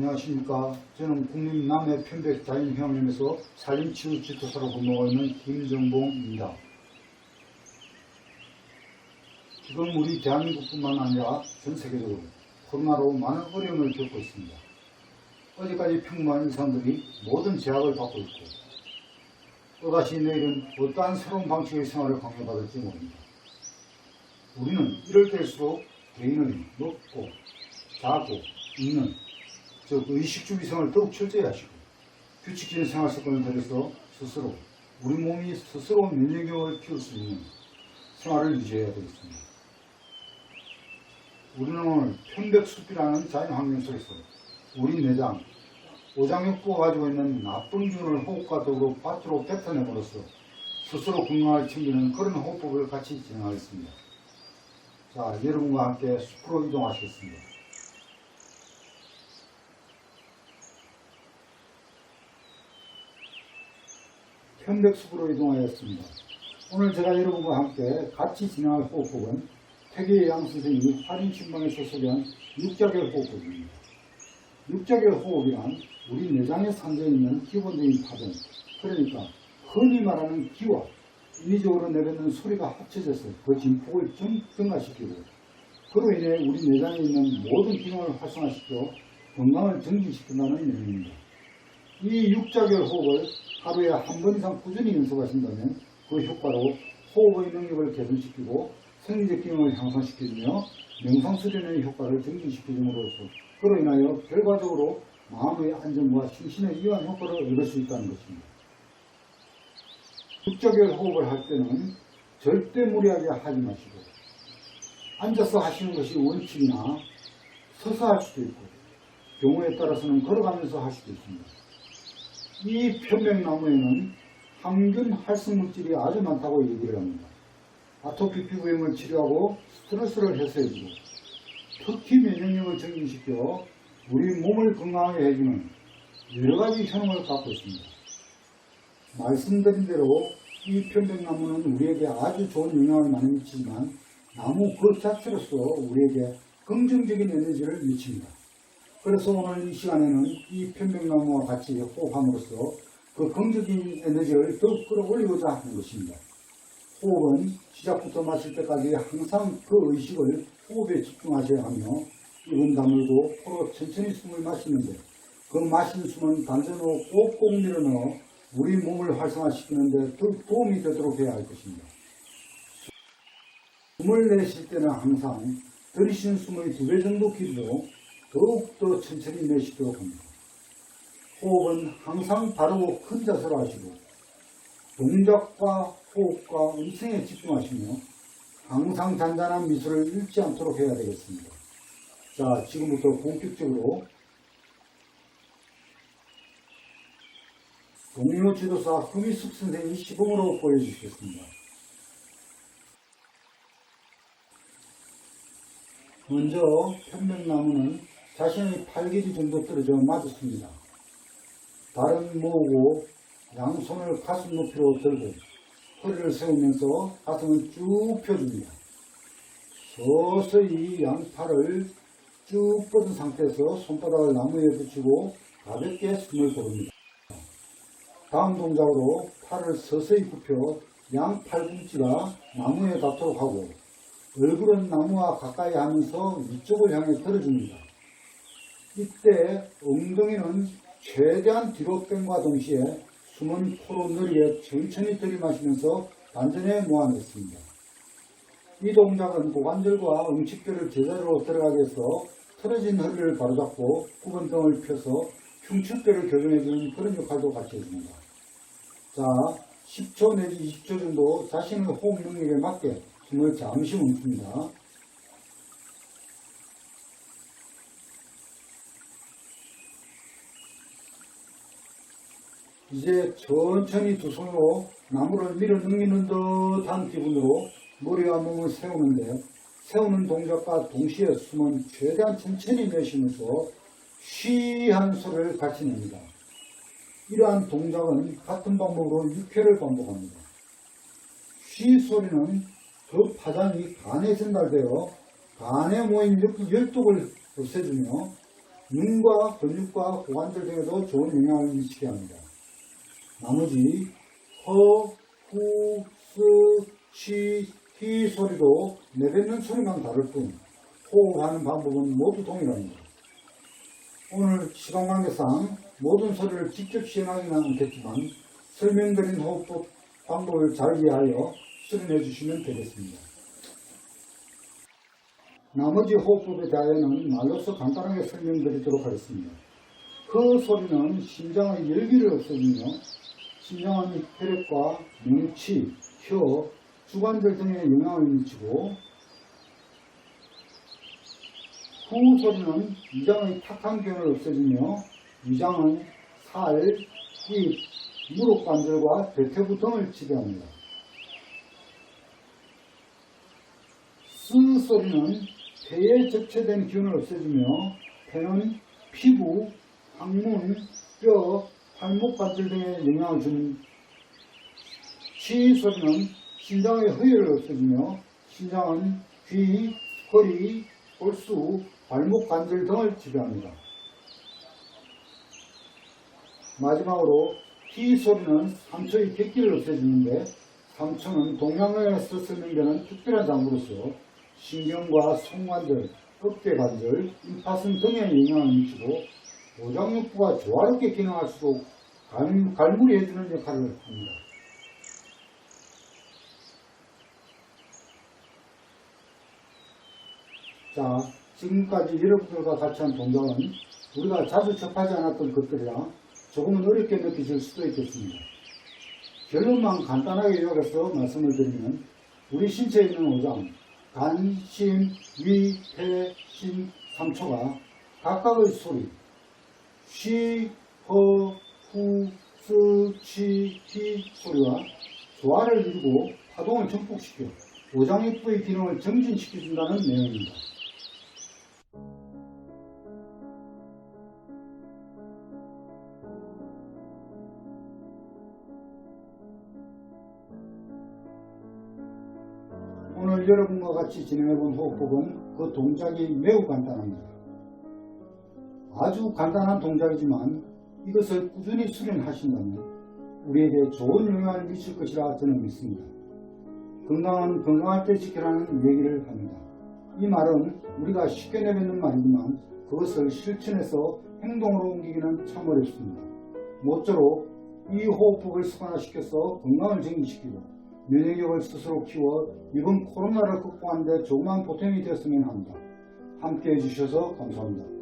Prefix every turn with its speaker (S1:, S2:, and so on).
S1: 안녕하십니까. 저는 국민 남해 편백 자연휴양림에서 산림치유지도사로 근무하고 있는 김정봉입니다. 지금 우리 대한민국뿐만 아니라 전 세계적으로 코로나로 많은 어려움을 겪고 있습니다. 어제까지 평범한 일상들이 모든 제약을 받고 있고 또다시 내일은 어떠한 새로운 방식의 생활을 강요받을지 모릅니다. 우리는 이럴 때일수록 개인의 먹고 자고 있는 즉 의식주 위생을 더욱 철저히 하시고 규칙적인 생활 습관을 들여서 스스로 우리 몸이 스스로 면역력을 키울 수 있는 생활을 유지해야 되겠습니다. 우리는 오늘 편백숲이라는 자연 환경 속에서 우리 내장, 오장육부가 가지고 있는 나쁜 기운을 호흡과 더불어 밭으로 뱉어내므로써 스스로 건강을 챙기는 그런 호흡법을 같이 진행하겠습니다. 자, 여러분과 함께 숲으로 이동하시겠습니다. 편백숲으로 이동하였습니다. 오늘 제가 여러분과 함께 같이 진행할 호흡법은 태계의 양 선생님이 할인 신방에서 소개한 육자결 호흡법입니다. 육자결 호흡이란 우리 내장에 산재 있는 기본적인 파동, 그러니까 흔히 말하는 기와 인위적으로 내뱉는 소리가 합쳐져서 그 진폭을 좀 증가시키고 그로 인해 우리 내장에 있는 모든 기능을 활성화시켜 건강을 증진시킨다는 내용입니다. 이 육자결 호흡을 하루에 한 번 이상 꾸준히 연습하신다면 그 효과로 호흡의 능력을 개선시키고 생리적 기능을 향상시키며 명상 수련의 효과를 증진시키므로써 그로 인하여 결과적으로 마음의 안정과 심신의 이완 효과를 얻을 수 있다는 것입니다. 육자결 호흡을 할 때는 절대 무리하게 하지 마시고 앉아서 하시는 것이 원칙이나 서서 할 수도 있고 경우에 따라서는 걸어가면서 할 수도 있습니다. 이 편백나무에는 항균 활성물질이 아주 많다고 얘기를 합니다. 아토피 피부염을 치료하고 스트레스를 해소해주고 특히 면역력을 증진시켜 우리 몸을 건강하게 해주는 여러 가지 효능을 갖고 있습니다. 말씀드린 대로 이 편백나무는 우리에게 아주 좋은 영향을 많이 미치지만 나무 그 자체로서 우리에게 긍정적인 에너지를 미칩니다. 그래서 오늘 이 시간에는 이 편백나무와 같이 호흡함으로써 그 긍정적인 에너지를 더욱 끌어올리고자 하는 것입니다. 호흡은 시작부터 마실 때까지 항상 그 의식을 호흡에 집중하셔야 하며 입은 다물고 코로 천천히 숨을 마시는데 그 마신 숨은 단전으로 꼭꼭 밀어넣어 우리 몸을 활성화시키는데 더욱 도움이 되도록 해야 할 것입니다. 숨을 내쉴 때는 항상 들이쉬는 숨의 두 배 정도 길이로 더욱더 천천히 내쉬도록 합니다. 호흡은 항상 바르고 큰 자세로 하시고 동작과 호흡과 음성에 집중하시며 항상 잔잔한 미소를 잃지 않도록 해야 되겠습니다. 자, 지금부터 본격적으로 동료 지도사 금희숙 선생님이 시범으로 보여주시겠습니다. 먼저 편백나무는 팔 길이 정도 떨어져 맞았습니다. 발은 모으고 양손을 가슴 높이로 들고 허리를 세우면서 가슴을 쭉 펴줍니다. 서서히 양팔을 쭉 뻗은 상태에서 손바닥을 나무에 붙이고 가볍게 숨을 고릅니다. 다음 동작으로 팔을 서서히 굽혀 양 팔꿈치가 나무에 닿도록 하고 얼굴은 나무와 가까이 하면서 위쪽을 향해 들어줍니다. 이때 엉덩이는 최대한 뒤로 뺀과 동시에 숨은 코로 느리게 천천히 들이마시면서 단전에 모아냈습니다. 이 동작은 고관절과 음치뼈를 제자리로 들어가게 해서 틀어진 허리를 바로잡고 굽은 등을 펴서 흉추뼈를 교정해주는 그런 역할도 같이 해줍니다. 자, 10초 내지 20초 정도 자신의 호흡 능력에 맞게 숨을 잠시 멈춥니다. 이제 천천히 두 손으로 나무를 밀어 넘기는 듯한 기분으로 머리와 몸을 세우는데 세우는 동작과 동시에 숨은 최대한 천천히 내쉬면서 쉬한 소리를 같이 냅니다. 이러한 동작은 같은 방법으로 6회를 반복합니다. 쉬 소리는 그 파장이 간에 전달되어 간에 모인 열- 열독을 없애주며 눈과 근육과 고관절 등에도 좋은 영향을 미치게 합니다. 나머지 허, 후, 스, 치, 히 소리도 내뱉는 소리만 다를 뿐 호흡하는 방법은 모두 동일합니다. 오늘 시간 관계상 모든 소리를 직접 시행하기는 않겠지만 설명드린 호흡법 방법을 잘 이해하여 수련해 주시면 되겠습니다. 나머지 호흡법에 대하여는 말로서 간단하게 설명드리도록 하겠습니다. 그 소리는 심장의 열기를 없애주며 심장은 혈액과 명치, 혀, 주관절 등에 영향을 미치고 후 소리는 위장의 탁한 기운을 없애주며 위장은 살, 입, 무릎 관절과 대퇴부 등을 지배합니다. 스 소리는 폐에 적체된 기운을 없애주며 폐는 피부, 항문, 뼈, 팔목 관절 등에 영향을 주는 치 소리는 심장의 허혈을 없애주며 심장은 귀, 허리, 골수, 발목 관절 등을 지배합니다. 마지막으로 히 소리는 상처의 객기를 없애주는데 상처는 동양에서 설명되는 특별한 장부로서 신경과 손관절, 어깨관절, 임파선 등에 영향을 미치고 오장육부가 조화롭게 기능할수록 갈, 갈무리 해주는 역할을 합니다. 자, 지금까지 여러분들과 같이 한 동작은 우리가 자주 접하지 않았던 것들이라 조금은 어렵게 느끼실 수도 있겠습니다. 결론만 간단하게 요약해서 말씀을 드리면 우리 신체에 있는 오장, 간, 심, 위, 폐, 신, 삼초가 각각의 소리, 쉬, 허, 후, 스, 치, 히 소리와 조화를 이루고 파동을 증폭시켜 오장육부의 기능을 정진시켜준다는 내용입니다. 오늘 여러분과 같이 진행해본 호흡법은 그 동작이 매우 간단합니다. 아주 간단한 동작이지만 이것을 꾸준히 수련하신다면 우리에게 좋은 영향을 미칠 것이라 저는 믿습니다. 건강은 건강할 때 지키라는 얘기를 합니다. 이 말은 우리가 쉽게 내뱉는 말이지만 그것을 실천해서 행동으로 옮기기는 참 어렵습니다. 모쪼록 이 호흡법을 습관화시켜서 건강을 증진시키고 면역력을 스스로 키워 이번 코로나를 극복하는 데 조그만 보탬이 되었으면 합니다. 함께 해주셔서 감사합니다.